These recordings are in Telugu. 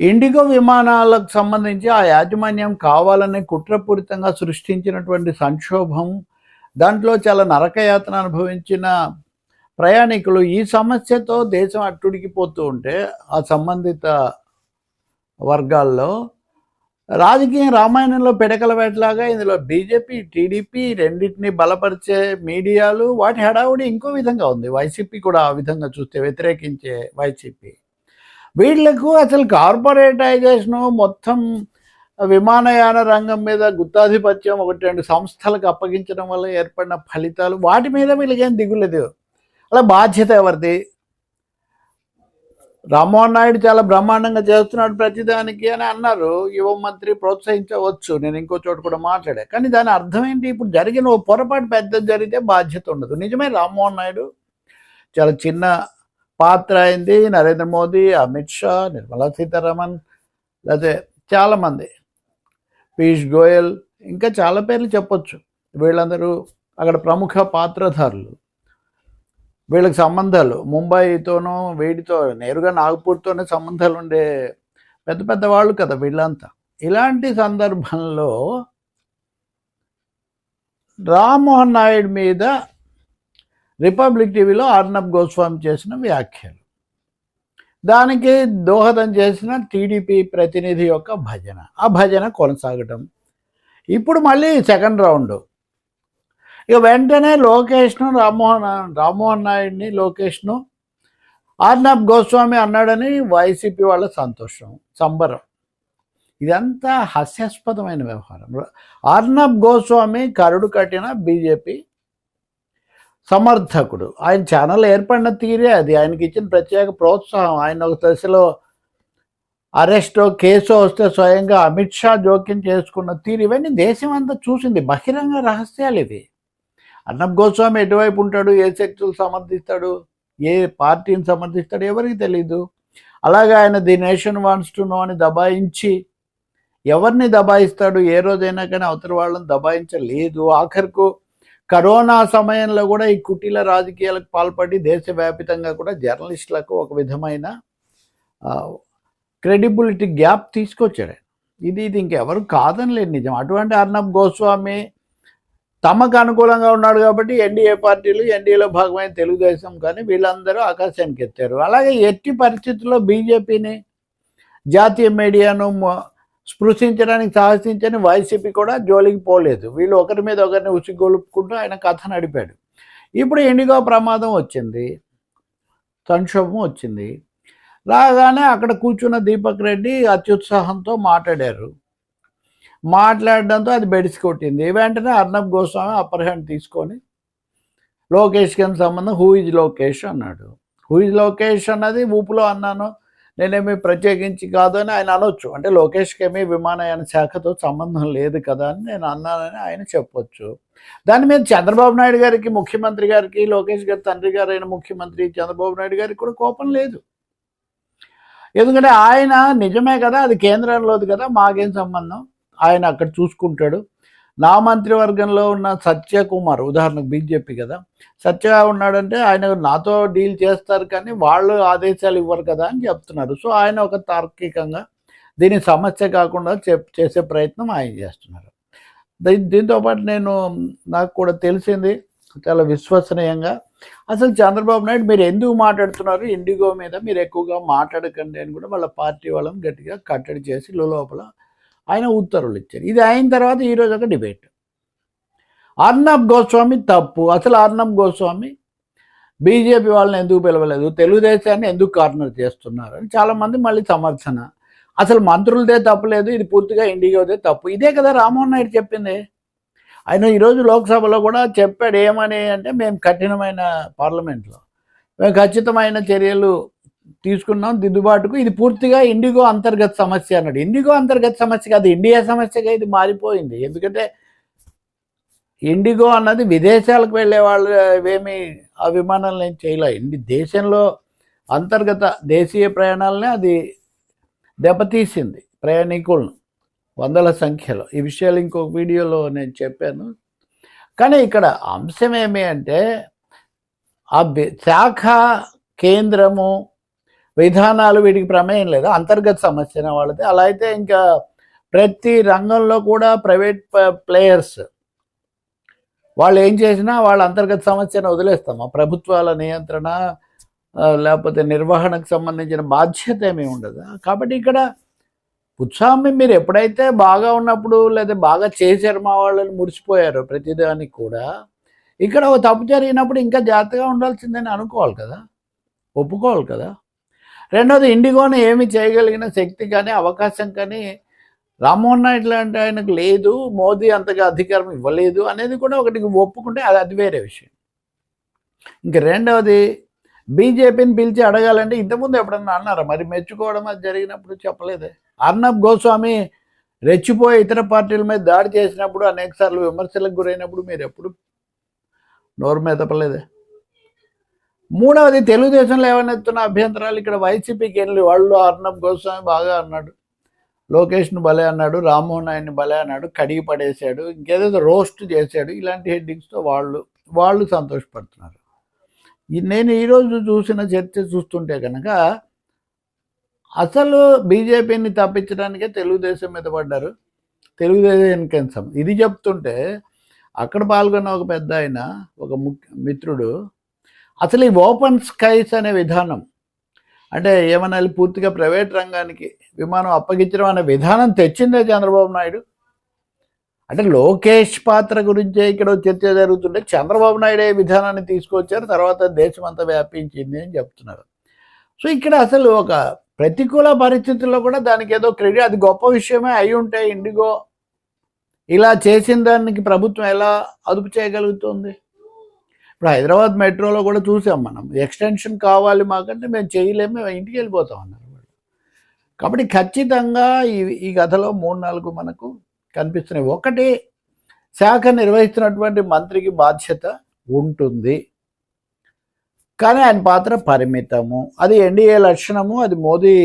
ఇండిగో విమానాలకు సంబంధించి ఆ యాజమాన్యం కావాలని కుట్రపూరితంగా సృష్టించినటువంటి సంక్షోభం దాంట్లో చాలా నరకయాతన అనుభవించిన ప్రయాణికులు ఈ సమస్యతో దేశం అట్టుడికిపోతూ ఉంటే ఆ సంబంధిత వర్గాల్లో రాజకీయ రామాయణంలో పిడకల వేటలాగా ఇందులో బీజేపీ టీడీపీ రెండింటిని బలపరిచే మీడియాలు వాటి హడావుడి ఇంకో విధంగా ఉంది. వైసీపీ కూడా ఆ విధంగా చూస్తే వ్యతిరేకించే వైసీపీ. వీళ్ళకు అసలు కార్పొరేటైజేషను మొత్తం విమానయాన రంగం మీద గుత్తాధిపత్యం ఒకటి రెండు సంస్థలకు అప్పగించడం వల్ల ఏర్పడిన ఫలితాలు వాటి మీద వీళ్ళకేం దిగులేదు అలా బాధ్యత ఎవరిది? రామ్మోహన్ నాయుడు చాలా బ్రహ్మాండంగా చేస్తున్నాడు ప్రతిదానికి అని అన్నారు. యువ మంత్రి ప్రోత్సహించవచ్చు. నేను ఇంకో చోట కూడా మాట్లాడా. కానీ దాని అర్థం ఏంటి? ఇప్పుడు జరిగిన ఓ పొరపాటు పెద్ద జరిగితే బాధ్యత ఉండదు. నిజమే రామ్మోహన్ నాయుడు? చాలా చిన్న పాత్ర అయింది నరేంద్ర మోదీ అమిత్ షా నిర్మలా సీతారామన్ లేకపోతే చాలామంది. పీయూష్ గోయల్ ఇంకా చాలా పేర్లు చెప్పొచ్చు. వీళ్ళందరూ అక్కడ ప్రముఖ పాత్రధారులు. వీళ్ళకి సంబంధాలు ముంబైతోనూ వీటితో నేరుగా నాగపూర్తోనే సంబంధాలు ఉండే పెద్ద పెద్ద వాళ్ళు కదా వీళ్ళంతా. ఇలాంటి సందర్భంలో రామ్మోహన్ నాయుడు మీద రిపబ్లిక్ టీవీలో అర్నబ్ గోస్వామి చేసిన వ్యాఖ్యలు. దానికి దోహదం చేసిన టీడీపీ ప్రతినిధి యొక్క భజన. ఆ భజన కొనసాగటం. ఇప్పుడు మళ్ళీ సెకండ్ రౌండ్. ఇక వెంటనే లోకేష్ను రామ్మోహన్ రామ్మోహన్ నాయుడిని లోకేష్ను ఆర్నబ్ గోస్వామి అన్నాడని వైసీపీ వాళ్ళ సంతోషం సంబరం. ఇదంతా హాస్యాస్పదమైన వ్యవహారం. ఆర్నబ్ గోస్వామి కరుడు కట్టిన బీజేపీ సమర్థకుడు. ఆయన ఛానల్ ఏర్పడిన తీరే అది. ఆయనకి ఇచ్చిన ప్రత్యేక ప్రోత్సాహం. ఆయన ఒక దశలో అరెస్టో కేసో వస్తే స్వయంగా అమిత్ షా జోక్యం చేసుకున్న తీరు ఇవన్నీ దేశం అంతా చూసింది. బహిరంగ రహస్యాలు ఇవి. అన్నం గోస్వామి ఎటువైపు ఉంటాడు? ఏ శక్తులు సమర్థిస్తాడు? ఏ పార్టీని సమర్థిస్తాడు? ఎవరికి తెలీదు. అలాగే ఆయన the nation wants to know అని దబాయించి ఎవరిని దబాయిస్తాడు? ఏ రోజైనా కానీ అవతల వాళ్ళని దబాయించలేదు. ఆఖరికు కరోనా సమయంలో కూడా ఈ కుటీల రాజకీయాలకు పాల్పడి దేశవ్యాపితంగా కూడా జర్నలిస్టులకు ఒక విధమైన క్రెడిబిలిటీ గ్యాప్ తీసుకొచ్చాడు. ఇది ఇది ఇంకెవరు కాదని లేదు నిజం. అటువంటి అర్ణబ్ గోస్వామి తమకు అనుకూలంగా ఉన్నాడు కాబట్టి ఎన్డీఏ పార్టీలు ఎన్డీఏలో భాగమైన తెలుగుదేశం కానీ వీళ్ళందరూ ఆకాశానికి ఎత్తారు అలాగే ఎట్టి పరిస్థితుల్లో బీజేపీని జాతీయ మీడియాను స్పృశించడానికి సాహసించని వైసీపీ కూడా జోలికి పోలేదు. వీళ్ళు ఒకరి మీద ఒకరిని ఉసిగొలుపుకుంటూ ఆయన కథ నడిపాడు. ఇప్పుడు ఎండిగో ప్రమాదం వచ్చింది. సంక్షోభం వచ్చింది. రాగానే అక్కడ కూర్చున్న దీపక్ రెడ్డి అత్యుత్సాహంతో మాట్లాడారు. మాట్లాడడంతో అది బెడిసి కొట్టింది. వెంటనే అర్ణబ్ గోస్వామి అప్పర్ హ్యాండ్ తీసుకొని లోకేష్కి సంబంధం? హూ ఇజ్ లోకేష్ అన్నాడు. హూ ఇజ్ లోకేష్ అన్నది ఊపులో అన్నాను. నేనేమి ప్రత్యేకించి కాదు అని ఆయన అనొచ్చు. అంటే లోకేష్కి ఏమీ విమానయాన శాఖతో సంబంధం లేదు కదా అని నేను అన్నానని ఆయన చెప్పొచ్చు. దాని మీద చంద్రబాబు నాయుడు గారికి ముఖ్యమంత్రి గారికి లోకేష్ గారి తండ్రి గారైన ముఖ్యమంత్రి చంద్రబాబు నాయుడు గారికి కూడా కోపం లేదు. ఎందుకంటే ఆయన నిజమే కదా అది కేంద్రంలోది కదా మాకేం సంబంధం? ఆయన అక్కడ చూసుకుంటాడు. నా మంత్రివర్గంలో ఉన్న సత్యకుమార్ ఉదాహరణకు బీజేపీ కదా సత్య ఉన్నాడంటే ఆయన నాతో డీల్ చేస్తారు కానీ వాళ్ళు ఆదేశాలు ఇవ్వరు కదా అని చెప్తున్నారు. సో ఆయన ఒక తార్కికంగా దీని సమస్య కాకుండా చేసే ప్రయత్నం ఆయన చేస్తున్నారు. దీంతోపాటు నేను నాకు కూడా తెలిసింది చాలా విశ్వసనీయంగా అసలు చంద్రబాబు నాయుడు మీరు ఎందుకు మాట్లాడుతున్నారు? ఇండిగో మీద మీరు ఎక్కువగా మాట్లాడకండి అని కూడా వాళ్ళ పార్టీ వాళ్ళని గట్టిగా కట్టడి చేసి లోపల ఆయన ఉత్తర్వులు ఇచ్చారు. ఇది అయిన తర్వాత ఈరోజు ఒక డిబేట్ అర్నబ్ గోస్వామి తప్పు. అసలు అర్నబ్ గోస్వామి బీజేపీ వాళ్ళని ఎందుకు పిలవలేదు? తెలుగుదేశాన్ని ఎందుకు కార్నర్ చేస్తున్నారు? అని చాలామంది మళ్ళీ సమర్థన. అసలు మంత్రులదే తప్పలేదు. ఇది పూర్తిగా ఇండిగోదే తప్పు. ఇదే కదా రామ్మోహన్ నాయుడు చెప్పింది. ఆయన ఈరోజు లోక్సభలో కూడా చెప్పాడు ఏమని అంటే మేము కఠినమైన పార్లమెంట్లో. మేము ఖచ్చితమైన చర్యలు తీసుకున్నాం దిద్దుబాటుకు. ఇది పూర్తిగా ఇండిగో అంతర్గత సమస్య అన్నాడు. ఇండిగో అంతర్గత సమస్య కాదు ఇండియా సమస్యగా ఇది మారిపోయింది. ఎందుకంటే ఇండిగో అన్నది విదేశాలకు వెళ్ళే వాళ్ళు ఏమి ఆ విమానాలను ఏం చేయలే. ఇండి దేశంలో అంతర్గత దేశీయ ప్రయాణాలనే అది దెబ్బతీసింది ప్రయాణికులను. వందల సంఖ్యలో. ఈ విషయాలు ఇంకొక వీడియోలో నేను చెప్పాను. కానీ ఇక్కడ అంశం ఏమి అంటే ఆ శాఖ కేంద్రము విధానాలు వీటికి ప్రమేయం లేదు. అంతర్గత సమస్యన వాళ్ళది. అలా అయితే ఇంకా ప్రతి రంగంలో కూడా ప్రైవేట్ ప్లేయర్స్ వాళ్ళు ఏం చేసినా వాళ్ళ అంతర్గత సమస్యను వదిలేస్తాము ప్రభుత్వాల నియంత్రణ లేకపోతే నిర్వహణకు సంబంధించిన బాధ్యత ఏమీ ఉండదు. కాబట్టి ఇక్కడ ఉత్సాహం మీరు ఎప్పుడైతే బాగా ఉన్నప్పుడు లేదా బాగా చేశారు మా వాళ్ళని మురిసిపోయారు ప్రతిదానికి కూడా ఇక్కడ ఒక తప్పు జరిగినప్పుడు ఇంకా జాగ్రత్తగా ఉండాల్సిందని అనుకోవాలి కదా. ఒప్పుకోవాలి కదా. రెండోది ఇండిగోని ఏమి చేయగలిగిన శక్తి కానీ అవకాశం కానీ రామ్మోహన్ నాయుడు లాంటి ఆయనకు లేదు మోదీ అంతగా అధికారం ఇవ్వలేదు అనేది కూడా ఒకటి ఒప్పుకుంటే అది అది వేరే విషయం. ఇంక రెండవది బీజేపీని పిలిచి అడగాలంటే ఇంతకుముందు ఎప్పుడన్నా అన్నారా? మరి మెచ్చుకోవడం అది జరిగినప్పుడు చెప్పలేదే. అర్నబ్ గోస్వామి రెచ్చిపోయి ఇతర పార్టీల మీద దాడి చేసినప్పుడు అనేకసార్లు విమర్శలకు గురైనప్పుడు మీరు ఎప్పుడు నోరు మెదపలేదే. మూడవది తెలుగుదేశంలో ఏమనెత్తున్న అభ్యంతరాలు? ఇక్కడ వైసీపీకి వెళ్ళి వాళ్ళు అర్ణబ్ గోస్వామి బాగా అన్నాడు. లోకేష్ను భలే అన్నాడు. రామ్మోహన్ నాయుడిని భలే అన్నాడు. కడిగి పడేశాడు. ఇంకేదో రోస్ట్ చేశాడు. ఇలాంటి హెడ్డింగ్స్తో వాళ్ళు వాళ్ళు సంతోషపడుతున్నారు. ఈ- నేను ఈరోజు చూసిన చర్చ చూస్తుంటే కనుక అసలు బీజేపీని తప్పించడానికే తెలుగుదేశం మీద పడ్డారు. తెలుగుదేశం ఎన్కెన్సం. ఇది చెప్తుంటే అక్కడ పాల్గొన్న ఒక పెద్ద ఆయన ఒక ముఖ్య మిత్రుడు అసలు ఈ ఓపెన్ స్కైస్ అనే విధానం అంటే ఏమన్నా పూర్తిగా ప్రైవేట్ రంగానికి విమానం అప్పగించడం అనే విధానం తెచ్చిందే చంద్రబాబు నాయుడు? అంటే లోకేష్ పాత్ర గురించే ఇక్కడ చర్చ జరుగుతుంటే చంద్రబాబు నాయుడు ఏ విధానాన్ని తీసుకొచ్చారు తర్వాత దేశం అంతా వ్యాపించింది అని చెప్తున్నారు. సో ఇక్కడ అసలు ఒక ప్రతికూల పరిస్థితుల్లో కూడా దానికి ఏదో క్రెడిట్ అది గొప్ప విషయమే అయి ఉంటే ఇండిగో ఇలా చేసిన దానికి ప్రభుత్వం ఎలా అదుపు చేయగలుగుతుంది? ఇప్పుడు హైదరాబాద్ మెట్రోలో కూడా చూసాం మనం. ఎక్స్టెన్షన్ కావాలి మాకంటే మేము చేయలేము మేము ఇంటికి వెళ్ళిపోతాం అన్నారు వాళ్ళు. కాబట్టి ఖచ్చితంగా ఈ ఈ కథలో మూడు నాలుగు మనకు కనిపిస్తున్నాయి. ఒకటి శాఖ నిర్వహిస్తున్నటువంటి మంత్రికి బాధ్యత ఉంటుంది. కానీ ఆయన పాత్ర పరిమితము. అది ఎన్డీఏ లక్షణము అది మోదీ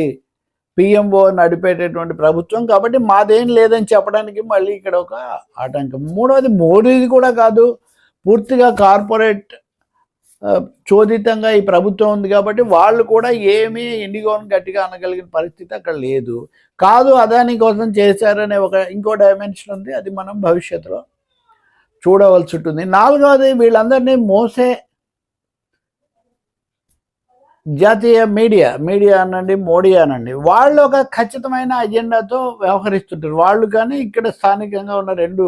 పిఎంఓ నడిపేటటువంటి ప్రభుత్వం. కాబట్టి మాదేం లేదని చెప్పడానికి మళ్ళీ ఇక్కడ ఒక ఆటంకం. మూడవది మోడీది కూడా కాదు. పూర్తిగా కార్పొరేట్ చోదితంగా ఈ ప్రభుత్వం ఉంది కాబట్టి వాళ్ళు కూడా ఏమీ ఇండిగోని గట్టిగా అనగలిగిన పరిస్థితి అక్కడ లేదు. కాదు అదాని కోసం చేశారనే ఒక ఇంకో డైమెన్షన్ ఉంది అది మనం భవిష్యత్తులో చూడవలసి ఉంటుంది. నాలుగవది వీళ్ళందరినీ మోసే జాతీయ మీడియా మీడియా అనండి మోడీ అనండి. వాళ్ళు ఒక ఖచ్చితమైన అజెండాతో వ్యవహరిస్తుంటారు. వాళ్ళు కానీ ఇక్కడ స్థానికంగా ఉన్న రెండు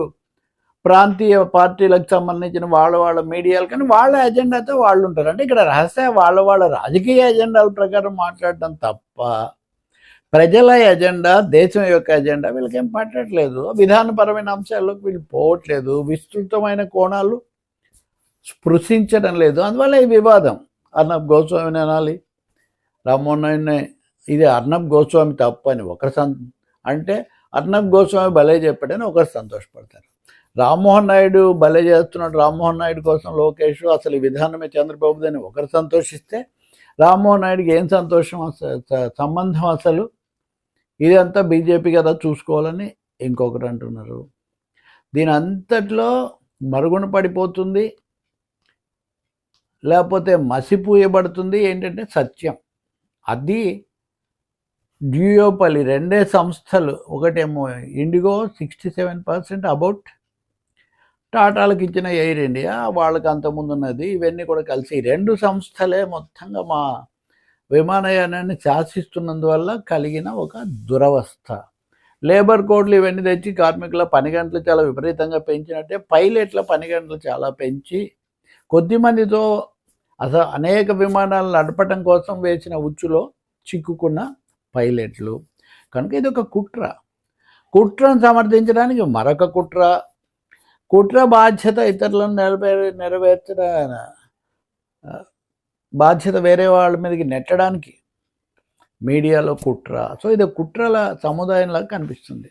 ప్రాంతీయ పార్టీలకు సంబంధించిన వాళ్ళ వాళ్ళ మీడియాలు కానీ వాళ్ళ ఎజెండాతో వాళ్ళు ఉంటారు. అంటే ఇక్కడ రహస్య వాళ్ళ వాళ్ళ రాజకీయ ఎజెండాల ప్రకారం మాట్లాడటం తప్ప ప్రజల ఎజెండా దేశం యొక్క ఎజెండా వీళ్ళకేం పట్టట్లేదు విధానపరమైన అంశాల్లోకి వీళ్ళు పోవట్లేదు. విస్తృతమైన కోణాలు స్పృశించడం లేదు. అందువల్ల ఈ వివాదం అర్ణబ్ గోస్వామిని అనాలి. రామ్మోహన్ నాయుడిని ఇది అర్ణబ్ గోస్వామి తప్పు అని ఒకరు సంత అంటే అర్ణబ్ గోస్వామి భలే చెప్పాడని ఒకరు సంతోషపడతారు. రామ్మోహన్ నాయుడు భలే చేస్తున్నాడు. రామ్మోహన్ నాయుడు కోసం లోకేష్ అసలు ఈ విధానమే చంద్రబాబుదని ఒకరు సంతోషిస్తే రామ్మోహన్ నాయుడుకి ఏం సంతోషం సంబంధం అసలు? ఇదంతా బీజేపీ కదా చూసుకోవాలని ఇంకొకరు అంటున్నారు. దీని అంతట్లో మరుగున పడిపోతుంది లేకపోతే మసిపూయబడుతుంది ఏంటంటే సత్యం. అది డ్యూయోపలి రెండే సంస్థలు ఒకటేమో IndiGo sixty seven percent about టాటాలకు ఇచ్చిన ఎయిర్ ఇండియా వాళ్ళకి అంతకుముందు ఉన్నది ఇవన్నీ కూడా కలిసి రెండు సంస్థలే మొత్తంగా మా విమానయానాన్ని శాసిస్తున్నందువల్ల కలిగిన ఒక దురవస్థ. లేబర్ కోడ్లు ఇవన్నీ తెచ్చి కార్మికుల పని గంటలు చాలా విపరీతంగా పెంచినట్టే పైలట్ల పని గంటలు చాలా పెంచి కొద్ది మందితో అసలు అనేక విమానాలు నడపటం కోసం వేసిన ఉచ్చులో చిక్కుకున్న పైలట్లు. కనుక ఇది ఒక కుట్ర. కుట్రను సమర్థించడానికి మరొక కుట్ర కుట్ర బాధ్యత ఇతరులను నెరవేర్ నెరవేర్చడం బాధ్యత వేరే వాళ్ళ మీదకి నెట్టడానికి మీడియాలో కుట్ర. సో ఇది కుట్రల సముదాయంలాగా కనిపిస్తుంది.